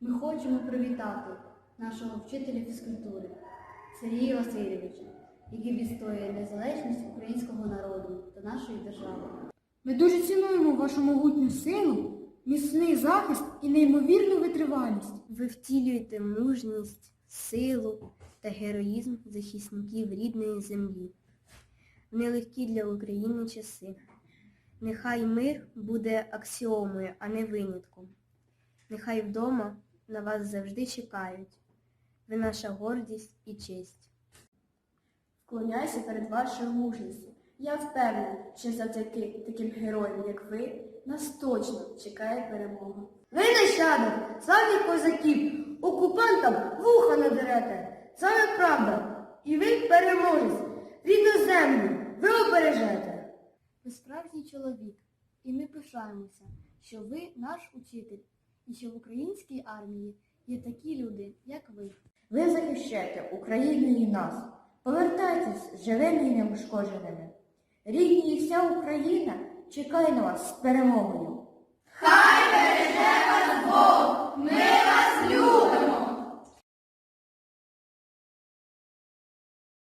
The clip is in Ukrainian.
Ми хочемо привітати нашого вчителя фізкультури Сергія Васильовича, який відстоює незалежність українського народу та нашої держави. Ми дуже цінуємо вашу могутню силу, міцний захист і неймовірну витривалість. Ви втілюєте мужність, силу та героїзм захисників рідної землі. Нелегкі для України часи. Нехай мир буде аксіомою, а не винятком. Нехай вдома на вас завжди чекають. Ви наша гордість і честь. Вклоняюся перед вашою мужністю. Я впевнена, що завдяки таким героям, як ви, нас точно чекає перемога. Ви нащадок, славних козаків, окупантам вуха надерете. Саме правда. І ви переможець. Рідну землю ви обережете. Ви справжній чоловік, і ми пишаємося, що ви наш учитель, і що в українській армії є такі люди, як ви. Ви захищаєте Україну і нас. Повертайтесь живими і неушкодженими. Рідні і вся Україна чекає на вас з перемогою. Хай береже!